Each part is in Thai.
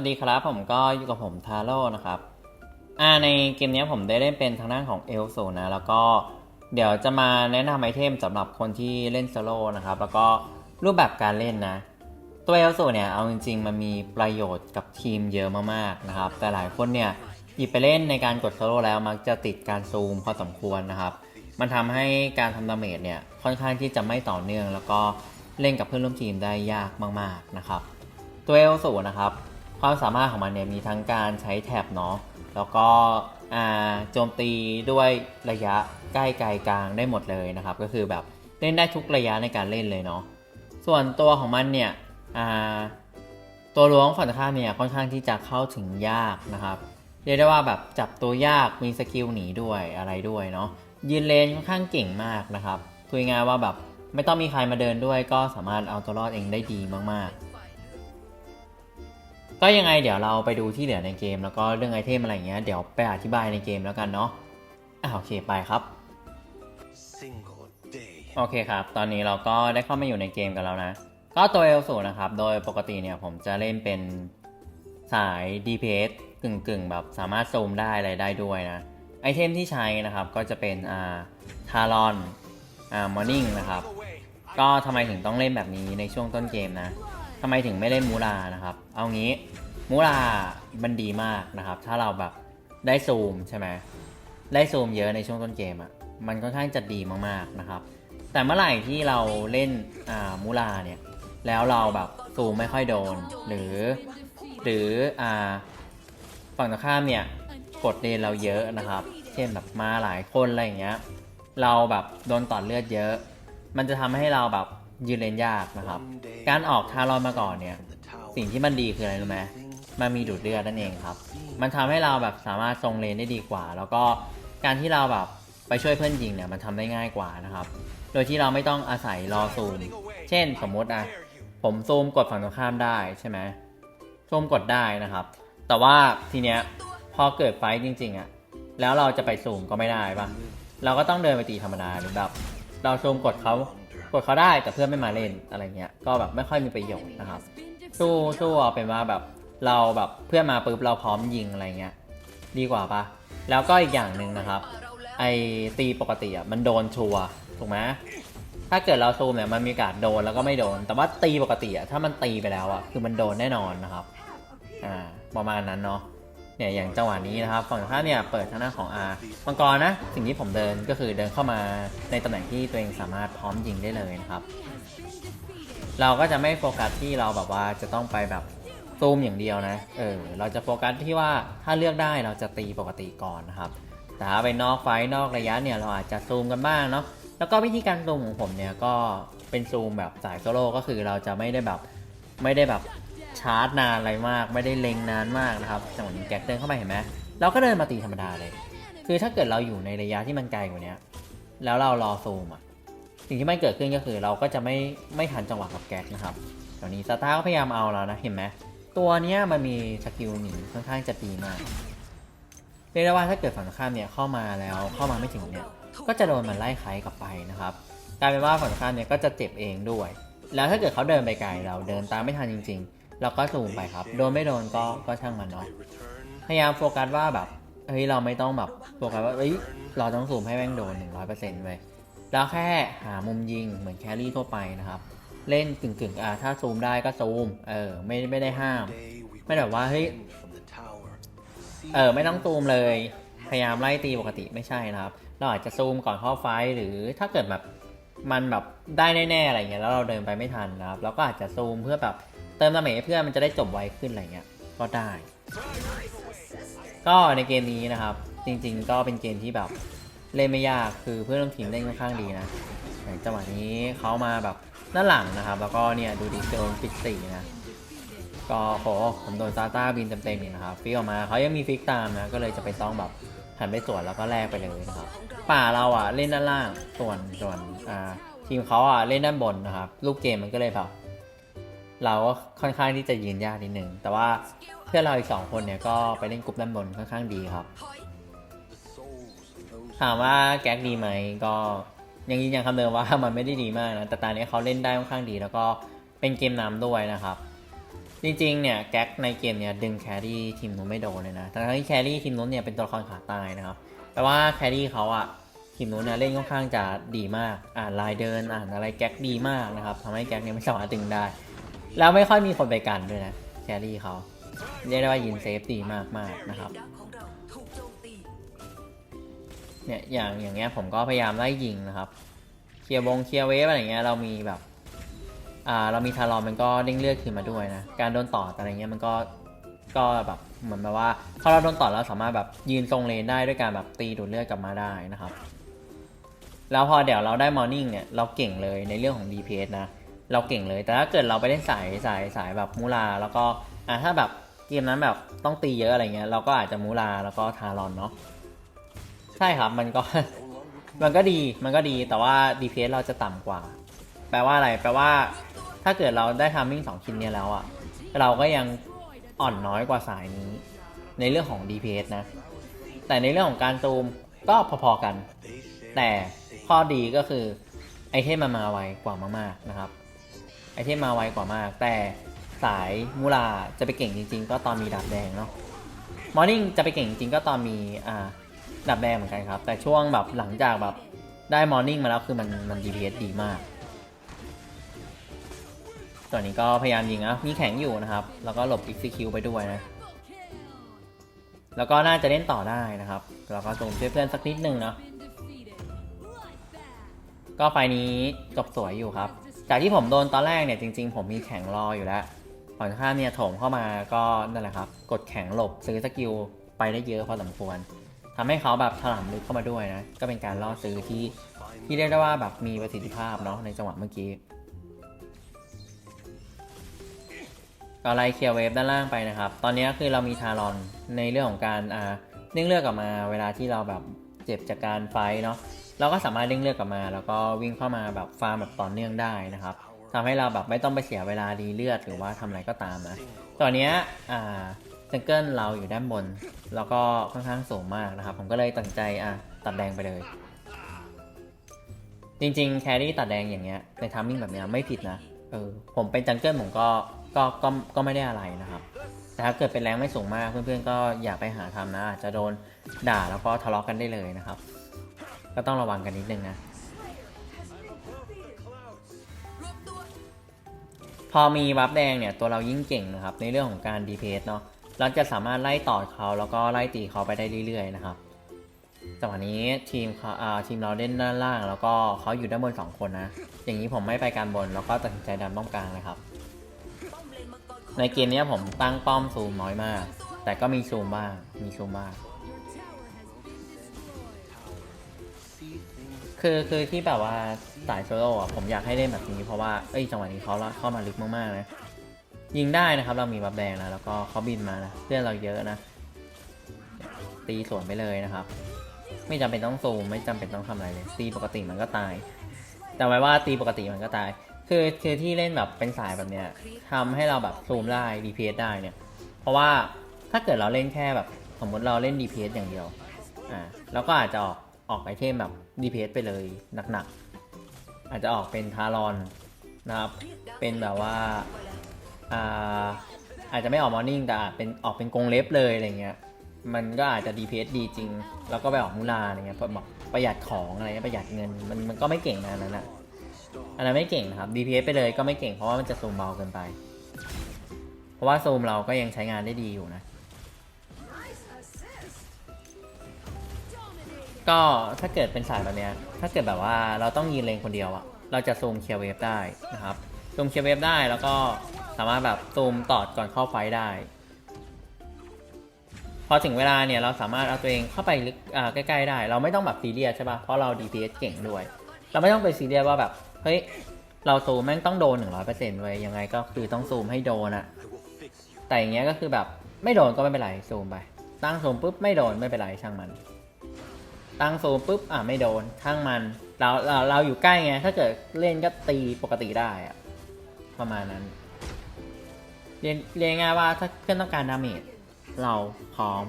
วัสดีครับผมก็อยู่กับผมทาโร่นะครับอ่าในเกมนี้ผมได้เล่นเป็นทางด้านของเอลโซนะ แล้วก็เดี๋ยวจะมาแนะนำไอเทมสำหรับคนที่เล่นโซโล่นะครับ แล้วก็รูปแบบการเล่นนะ ตัวเอลโซเนี่ยเอาจริงๆ มันมีประโยชน์กับทีมเยอะมากๆนะครับ แต่หลายคนเนี่ยหยิบไปเล่นในการกดโซโล่แล้วมักจะติดการซูมพอสมควรนะครับ มันทำให้การทำดาเมจเนี่ยค่อนข้างที่จะไม่ต่อเนื่อง แล้วก็เล่นกับเพื่อนร่วมทีมได้ยากมากๆนะครับ ตัวเอลสูนะครับ ความสามารถของมันเนี่ยมีทั้งการใช้แท็บเนาะแล้วก็โจมตีด้วยระยะใกล้ไกลกลางได้หมดเลยนะครับ ก็คือแบบเล่นได้ทุกระยะในการเล่นเลยเนาะส่วนตัวของมันเนี่ยตัวล้วงฝั่งข้ามเนี่ยค่อนข้างที่จะเข้าถึงยากนะครับเรียกได้ว่าแบบจับตัวยากมีสกิลหนีด้วยอะไรด้วยเนาะยืนเลนค่อนข้างเก่งมากนะครับคุยง่ายว่าแบบไม่ต้องมีใครมาเดินด้วยก็สามารถเอาตัวรอดเองได้ดีมากๆ ก็ยังไงเดี๋ยวเราไปดูที่เหลือในเกม แล้วก็เรื่องไอเทมอะไรเงี้ยเดี๋ยวไปอธิบายในเกมแล้วกันเนาะอ่าโอเคไปครับโอเคครับ ตอนนี้เราก็ได้เข้ามาอยู่ในเกมกันแล้วนะ ก็ตัวเอลสูนะครับ โดยปกติเนี่ยผมจะเล่นเป็นสาย DPS กึ่งกึ่งๆแบบสามารถซูมได้อะไรได้ด้วยนะ ไอเทมที่ใช้นะครับก็จะเป็นอ่าทารอนอ่ามอร์นิ่งนะครับ ก็ทำไมถึงต้องเล่นแบบนี้ในช่วงต้นเกมนะ ทำไมถึงไม่เล่นมูลานะครับ เอางี้มูลามันดีมากนะครับ ถ้าเราแบบได้ซูมใช่ไหมได้ซูมเยอะในช่วงต้นเกมอะ่ะมันค่อนข้างจะดีมากๆนะครับ แต่เมื่อไหร่ที่เราเล่นอ่ามูลาเนี่ยแล้วเราแบบซูมไม่ค่อยโดน หรือ หรืออ่าฝั่งตรงข้ามเนี่ยกดเลนเราเยอะนะครับ เช่นแบบมาหลายคนอะไรอย่างเงี้ยเราแบบโดนต่อเลือดเยอะ มันจะทำให้เราแบบ ยืนเลนยากนะครับ การออกทารอนมาก่อนเนี่ย สิ่งที่มันดีคืออะไรรู้ไหมมันมีดูดเลือดนั่นเองครับ มันทำให้เราแบบสามารถทรงเลนได้ดีกว่า แล้วก็การที่เราแบบไปช่วยเพื่อนยิงเนี่ยมันทำได้ง่ายกว่านะครับ โดยที่เราไม่ต้องอาศัยรอซูม เช่นสมมุติอะผมซูมกดฝั่งตรงข้ามได้ใช่ไหมซูมกดได้นะครับ แต่ว่าทีเนี้ยพอเกิดไฟท์จริงๆอะแล้วเราจะไปซูมก็ไม่ได้ปะเราก็ต้องเดินไปตีธรรมดาหรือแบบ เราซูมกดเขา กดเขาได้แต่เพื่อนไม่มาเล่นอะไรเงี้ยก็แบบไม่ค่อยมีประโยชน์นะครับสู้สู้เอาเป็นว่าแบบเราแบบเพื่อนมาปุ๊บเราพร้อมยิงอะไรเงี้ยดีกว่าปะแล้วก็อีกอย่างหนึ่งนะครับ ไอตีปกติอะมันโดนชัวถูกไหมถ้าเกิดเราซูมเนี่ยมันมีกาสโดนแล้วก็ไม่โดน แต่ว่าตีปกติอะถ้ามันตีไปแล้วอะคือมันโดนแน่นอนนะครับ อ่าประมาณนั้นเนาะ เนี่ยอย่างจังหวะนี้นะครับ ฝั่งข้าเนี่ยเปิดทางหน้าของอามังกรนะ สิ่งที่ผมเดินก็คือเดินเข้ามาในตำแหน่งที่ตัวเองสามารถพร้อมยิงได้เลยนะครับ เราก็จะไม่โฟกัสที่เราแบบว่าจะต้องไปแบบซูมอย่างเดียวนะ เออ เราจะโฟกัสที่ว่าถ้าเลือกได้เราจะตีปกติก่อนนะครับ แต่ถ้าไปนอกไฟท์นอกระยะเนี่ยเราอาจจะซูมกันบ้างเนาะ แล้วก็วิธีการซูมของผมเนี่ยก็เป็นซูมแบบสายโซโล่ก็คือเราจะไม่ได้แบบไม่ได้แบบ ชาร์จนานอะไรมาก ไม่ได้เล็งนานมากนะครับจังหวะนี้แก๊กเดินเข้ามาเห็นไหมเราก็เดินมาตีธรรมดาเลย คือถ้าเกิดเราอยู่ในระยะที่มันไกลกว่านี้แล้วเรารอซูมอะสิ่งที่มันเกิดขึ้นก็คือเราก็จะไม่ไม่ทันจังหวะกับแก๊กนะครับตอนนี้ซาต้าก็พยายามเอาแล้วนะเห็นไหมตัวเนี้ยมันมีสกิลหนีค่อนข้างจะดีมากเรียกได้ว่าถ้าเกิดฝั่งตรงข้ามเนี่ยเข้ามาแล้วเข้ามาไม่ถึงเนี่ยก็จะโดนมันไล่ไคกลับไปนะครับกลายเป็นว่าฝั่งตรงข้ามเนี่ยก็จะเจ็บเองด้วย แล้วถ้าเกิดเขาเดินไปไกลเราเดินตามไม่ทันจริง ๆ เราก็ซูมไปครับ โดนไม่โดนก็ก็ช่างมันเนาะพยายามโฟกัสว่าแบบเฮ้ยเราไม่ต้องแบบโฟกัสว่าเฮ้ยเราต้องซูมให้แม่งโดน 100%เลยแล้วแค่หามุมยิงเหมือนแครี่ทั่วไปนะครับ เล่นกึ่งๆอะถ้าซูมได้ก็ซูมเออไม่ไม่ได้ห้าม ไม่แบบว่าเฮ้ยเออไม่ต้องซูมเลย พยายามไล่ตีปกติไม่ใช่นะครับ เราอาจจะซูมก่อนเข้าไฟท์หรือถ้าเกิดแบบมันแบบได้แน่ๆอะไรเงี้ยแล้วเราเดินไปไม่ทันนะครับเราก็อาจจะซูมเพื่อแบบ เติมดาเมจให้เพื่อนมันจะได้จบไวขึ้นอะไรเงี้ยก็ได้ ก็ในเกมนี้นะครับ จริงๆ ก็เป็นเกมที่แบบเล่นไม่ยากคือเพื่อนร่วมทีมเล่นค่อนข้างดีนะอย่างจังหวะนี้เขามาแบบด้านหลังนะครับ แล้วก็เนี่ยดูดิโดนฟิกสี่นะก็โหผมโดนซาต้าบินเต็มๆเลยนะครับฟิกออกมาเขายังมีฟิกตามนะ ก็เลยจะไปต้องแบบหันไปสวนแล้วก็แลกไปเลยนะครับ ป่าเราอะเล่นด้านล่างส่วนส่วนอ่าทีมเขาอะเล่นด้านบนนะครับ ลูกเกมมันก็เลยแบบ เราก็ค่อนข้างที่จะยืนยากนิดนึงแต่ว่าเพื่อนเราอีกสองคนเนี่ยก็ไปเล่นกรุ๊ปด้านบนค่อนข้างดีครับ ถามว่าแก๊กดีไหมก็ยังยืนยันคำเดิมว่ามันไม่ได้ดีมากนะแต่ตอนนี้เขาเล่นได้ค่อนข้างดี แล้วก็เป็นเกมนำด้วยนะครับ จริงๆเนี่ยแก๊กในเกมเนี่ยดึงแครี่ทีมนู้นไม่โดนเลยนะทั้งที่แครี่ทีมนู้นเนี่ยเป็นตัวละครขาตายนะครับแต่ว่าแครี่เขาอะทีมนู้นเนี่ยเล่นค่อนข้างจะดีมากอ่านลายเดินอ่านอะไรแก๊กดีมากนะครับทำให้แก๊กเนี่ยไม่สามารถดึงได้ แล้วไม่ค่อยมีคนไปกันด้วยนะแครี่เขาเรียกได้ว่ายินเซฟดีมากๆนะครับเราถูกโจมตีเนี่ยอย่างอย่างเงี้ยผมก็พยายามไล่ยิงนะครับเคลียร์วงเคลียร์เวฟอะไรเงี้ยเรามีแบบอ่าเรามีทารอนมันก็เด้งเลือดขึ้นมาด้วยนะการโดนต่ออะไรเงี้ยมันก็ก็แบบเหมือนแบบว่าพอเราโดนต่อเราสามารถแบบยืนทรงเลนได้ด้วยการแบบตีดูดเลือดกลับมาได้นะครับ แล้วพอเดี๋ยวเราได้มอร์นิ่งเนี่ยเราเก่งเลยในเรื่องของ DPS นะ เราเก่งเลย แต่ถ้าเกิดเราไปเล่นสายสายสายแบบมูลา แล้วก็อ่าถ้าแบบเกมนั้นแบบต้องตีเยอะอะไรเงี้ยเราก็อาจจะมูลาแล้วก็ทารอนเนาะใช่ครับมันก็ มันก็ดีมันก็ดีแต่ว่า DPS เราจะต่ำกว่า แปลว่าอะไร แปลว่า ถ้าเกิดเราได้ทามมิ่งสองชิ้นเนี้ยแล้วอะเราก็ยังอ่อนน้อยกว่าสายนี้ ในเรื่องของ DPS นะ แต่ในเรื่องของการซูมก็พอๆกัน แต่ข้อดีก็คือไอเทมมันมาไวกว่ามากๆนะครับ ไอเทมมาไวกว่ามาก แต่สายมูลาจะไปเก่งจริง ๆ ก็ตอนมีดาบแดงเนาะมอร์นิ่งจะไปเก่งจริงก็ตอนมีอ่าดาบแดงเหมือนกันครับ แต่ช่วงแบบหลังจากแบบได้มอร์นิ่งมาแล้วคือมันมัน DPS ดีมากตอนนี้ก็พยายามยิงนะมีแข็งอยู่นะครับ แล้วก็หลบ execute ไปด้วยนะ แล้วก็น่าจะเล่นต่อได้นะครับ แล้วก็ส่งช่วยเพื่อนสักนิดนึงเนาะก็ไฟนี้จบสวยอยู่ครับ จากที่ผมโดนตอนแรกเนี่ยจริง ๆ ผมมีแข็งรออยู่แล้วผ่อนค่าเนี่ยโถมเข้ามาก็นั่นแหละครับ กดแข็งหลบซื้อสกิลไปได้เยอะพอสมควรทำให้เขาแบบถล่มลึกเข้ามาด้วยนะ ก็เป็นการล่อซื้อที่ที่เรียกได้ว่าแบบมีประสิทธิภาพเนาะในจังหวะเมื่อกี้ก็ไล่เคลียร์เวฟด้านล่างไปนะครับ ตอนนี้คือเรามีทารอนในเรื่องของการอ่าเด้งเลือกกลับมาเวลาที่เราแบบเจ็บจากการไฟเนาะ เราก็สามารถเด้งเลือกกลับมา แล้วก็วิ่งเข้ามาแบบฟาร์มแบบต่อเนื่องได้นะครับทำให้เราแบบไม่ต้องไปเสียเวลาดีเลือดหรือว่าทำอะไรก็ตามนะตอนเนี้ยอ่าจังเกิลเราอยู่ด้านบน แล้วก็ค่อนข้างสูงมากนะครับ ผมก็เลยตัดใจอะตัดแดงไปเลย จริงๆแครี่ตัดแดงอย่างเงี้ยในทัมมิ่งแบบเนี้ยไม่ผิดนะเออผมเป็นจังเกิลผมก็ก็ก็ก็ไม่ได้อะไรนะครับ แต่ถ้าเกิดเป็นแรงไม่สูงมากเพื่อนๆก็อย่าไปหาทำนะอาจจะโดนด่าแล้วก็ทะเลาะกันได้เลยนะครับ ก็ต้องระวังกันนิดนึงนะ พอมีวับแดงเนี่ย ตัวเรายิ่งเก่งนะครับ ในเรื่องของการ DPS เนาะเราจะสามารถไล่ต่อเขาแล้วก็ไล่ตีเขาไปได้เรื่อยๆนะครับจังหวะนี้ทีมเขาอ่าทีมเราเล่นด้านล่าง แล้วก็เขาอยู่ด้านบนสองคนนะ อย่างนี้ผมไม่ไปการบน แล้วก็ตัดสินใจดันป้อมกลางเลยครับ ในเกมนี้ผมตั้งป้อมซูมน้อยมาก แต่ก็มีซูมบ้าง มีซูมบ้าง คือคือที่แบบว่าสายโซโล่อะผมอยากให้เล่นแบบนี้เพราะว่าเอ้ยจังหวะนี้เขาเข้ามาลึกมากๆนะยิงได้นะครับเรามีบับแดงนะแล้วก็เขาบินมานะเพื่อนเราเยอะนะ ตีสวนไปเลยนะครับ ไม่จำเป็นต้องซูมไม่จำเป็นต้องทำอะไรเลยตีปกติมันก็ตาย แต่ไว้ว่าตีปกติมันก็ตาย คือคือที่เล่นแบบเป็นสายแบบเนี้ยทำให้เราแบบซูมได้ DPS ได้เนี่ย เพราะว่าถ้าเกิดเราเล่นแค่แบบ สมมติเราเล่น DPS อย่างเดียวอ่าเราก็อาจจะออก ออกไอเทมแบบ DPS ไปเลยหนักๆ อาจจะออกเป็นทารอนนะครับ เป็นแบบว่าอ่าอาจจะไม่ออกมอร์นิ่งแต่เป็นออกเป็นกรงเล็บเลยอะไรเงี้ย มันก็อาจจะ DPS ดีจริง แล้วก็ไปออกมูลาอะไรเงี้ยแบบประหยัดของอะไรเงี้ยประหยัดเงินมันมันก็ไม่เก่งนะอันนั้นนะอันนั้นไม่เก่งนะครับ DPS ไปเลยก็ไม่เก่งเพราะว่ามันจะซูมเบาเกินไป เพราะว่าซูมเราก็ยังใช้งานได้ดีอยู่นะ ก็ถ้าเกิดเป็นสายแบบเนี้ยถ้าเกิดแบบว่าเราต้องยืนเลงคนเดียวอะเราจะซูมเคลียร์เวฟได้นะครับซูมเคลียร์เวฟได้แล้วก็สามารถแบบซูมตอดก่อนเข้าไฟท์ได้ พอถึงเวลาเนี่ยเราสามารถเอาตัวเองเข้าไปลึกใกล้ๆได้ เราไม่ต้องแบบซีเรียสใช่ปะ่ะเพราะเรา DPS เก่งด้วย เราไม่ต้องไปซีเรียสว่าแบบเฮ้ยเราซูมแม่งต้องโดน100%เว้ยยังไงก็คือต้องซูมให้โดนอะแต่อย่างเงี้ยก็คือแบบไม่โดนก็ไม่เป็นไรซูมไปตั้งซูมปุ๊บไม่โดนไม่เป็นไรช่างมัน ตั้งซูมปุ๊บอะไม่โดนช่างมันเราเราเราอยู่ใกล้ไง ถ้าเกิดเล่นก็ตีปกติได้อะประมาณนั้น เรียนเรียนง่ายว่าถ้าเพื่อนต้องการดาเมจเราพร้อม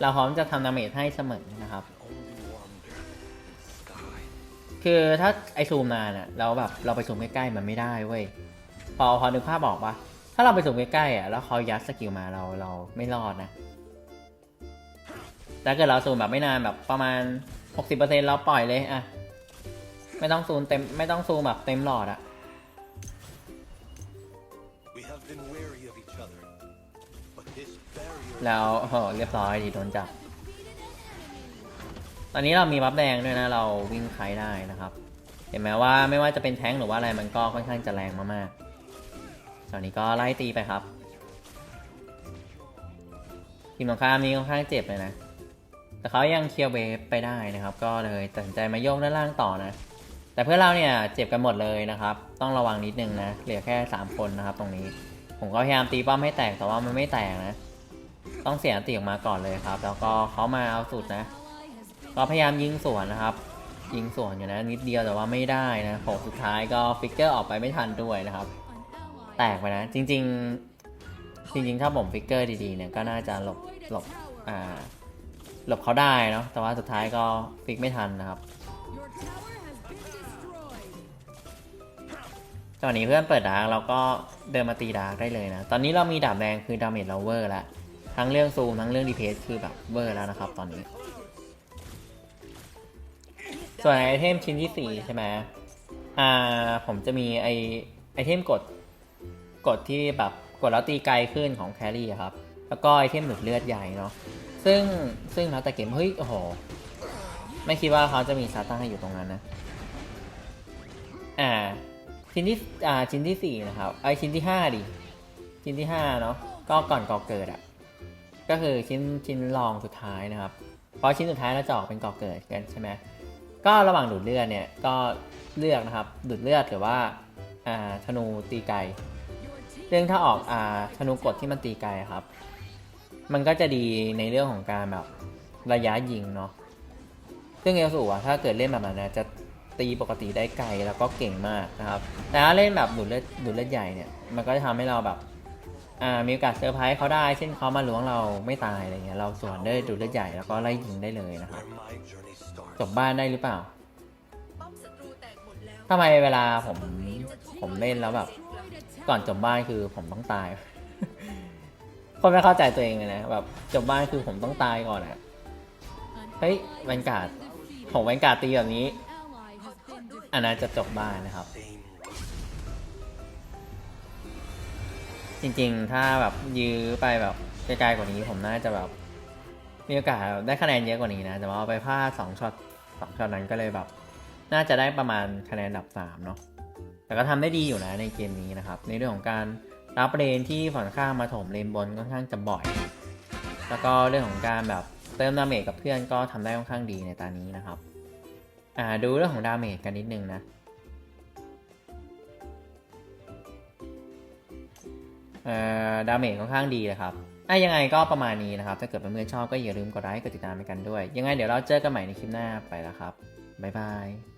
เราพร้อมจะทำดาเมจให้เสมอนะครับ คือถ้าไอซูมนานอะเราแบบเราไปซูมใกล้ๆมันไม่ได้เว้ยพอพอนึกภาพบอกปะถ้าเราไปสูงใกล้ๆอะแล้วเขายัดสกิลมาเราเราไม่รอดนะ แต่เกิดเราซูมแบบไม่นานแบบประมาณ 60%เราปล่อยเลยอะไม่ต้องซูมเต็มไม่ต้องซูมแบบเต็มหลอดอะ We have been wary of each other, but this barrier แล้วโอ้โหเรียบร้อยดีโดนจับ ตอนนี้เรามีบัฟแดงด้วยนะ เราวิ่งไคได้นะครับ เห็นไหมว่าไม่ว่าจะเป็นแท้งค์หรือว่าอะไรมันก็ค่อนข้างจะแรงมากๆตอนนี้ก็ไล่ตีไปครับทีมตรงข้ามนี้ค่อนข้างเจ็บเลยนะ แต่เขายังเคลียร์เวฟไปได้นะครับ ก็เลยตัดสินใจมาโยกด้านล่างต่อนะ แต่เพื่อนเราเนี่ยเจ็บกันหมดเลยนะครับ ต้องระวังนิดนึงนะ เหลือแค่ 3 คนนะครับ ตรงนี้ ผมก็พยายามตีป้อมให้แตกแต่ว่ามันไม่แตกนะ ต้องเสียตีออกมาก่อนเลยครับ แล้วก็เขามาเอาสุดนะ ก็พยายามยิงสวนนะครับ ยิงสวนอยู่นะนิดเดียวแต่ว่าไม่ได้นะโผสุดท้ายก็ฟิกเกอร์ออกไปไม่ทันด้วยนะครับ แตกไปนะ จริง ๆ จริง ๆ ถ้าผมฟิกเกอร์ดีๆเนี่ยก็น่าจะหลบหลบอ่า หลบเขาได้เนาะแต่ว่าสุดท้ายก็ฟิกไม่ทันนะครับตอนนี้เพื่อนเปิดดาร์กเราก็เดินมาตีดาร์กได้เลยนะ ตอนนี้เรามีดาบแดงคือดาเมจเราเวอร์แล้วทั้งเรื่องซูมทั้งเรื่องดีเพสคือแบบเวอร์แล้วนะครับ ตอนนี้ ส่วนไอเทมชิ้นที่สี่ใช่ไหมอ่าผมจะมีไอไอเทมกดกดที่แบบกดแล้วตีไกลขึ้นของแครี่ครับ แล้วก็ไอเทมหลุดเลือดใหญ่เนาะ ซึ่งซึ่งแล้วแต่เกมเฮ้ยโอ้โหไม่คิดว่าเขาจะมีซาต้าอยู่ตรงนั้นนะอ่าชิ้นที่อ่าชิ้นที่สี่นะครับไอชิ้นที่ห้าดิชิ้นที่ห้าเนาะก็ก่อนก่อเกิดอะก็คือชิ้นชิ้นรองสุดท้ายนะครับ เพราะชิ้นสุดท้ายเราจะออกเป็นก่อเกิดกันใช่ไหมก็ระหว่างดูดเลือดเนี่ยก็เลือกนะครับดูดเลือดหรือว่าอ่าธนูตีไกลซึ่งถ้าออกอ่าธนูกดที่มันตีไกลครับ มันก็จะดีในเรื่องของการแบบระยะยิงเนาะซึ่งเอลสูอะถ้าเกิดเล่นแบบนั้นนะจะตีปกติได้ไกลแล้วก็เก่งมากนะครับ แต่ถ้าเล่นแบบดูดเลือดดูดเลือดใหญ่เนี่ย มันก็จะทำให้เราแบบอ่ามีโอกาสเซอร์ไพรส์เขาได้ เช่นเขามาล้วงเราไม่ตายอะไรเงี้ย เราสวนด้วยดูดเลือดใหญ่แล้วก็ไล่ยิงได้เลยนะครับจบบ้านได้หรือเปล่าทำไมเวลาผมผมเล่นแล้วแบบ ก่อนจบบ้านคือผมต้องตาย คนไม่เข้าใจตัวเองเลยนะแบบจบบ้านคือผมต้องตายก่อนอะเฮ้ยแวนการ์ดผมแวนการ์ดตีแบบนี้ อันนั้นจะจบบ้านนะครับ จริงๆ ถ้าแบบยื้อไปแบบไกลๆกว่านี้ ผมน่าจะแบบมีโอกาสได้คะแนนเยอะกว่านี้นะ แต่ว่าไปพลาดสองช็อตสองช็อตนั้นก็เลยแบบ น่าจะได้ประมาณคะแนนอันดับสามเนาะแต่ก็ทำได้ดีอยู่นะในเกมนี้นะครับ ในเรื่องของการ รับเลนที่ฝั่งข้างมาถมเลนบนค่อนข้างจะบ่อย แล้วก็เรื่องของการแบบเติมดาเมจกับเพื่อนก็ทำได้ค่อนข้างดีในตอนนี้นะครับ อ่าดูเรื่องของดาเมจกันนิดนึงนะเอ่อดาเมจค่อนข้างดีเลยครับ อะยังไงก็ประมาณนี้นะครับ ถ้าเกิดเพื่อนๆชอบก็อย่าลืมกดไลค์ กดติดตามไปกันด้วย ยังไงเดี๋ยวเราเจอกันใหม่ในคลิปหน้าไปแล้วครับ บ๊ายบาย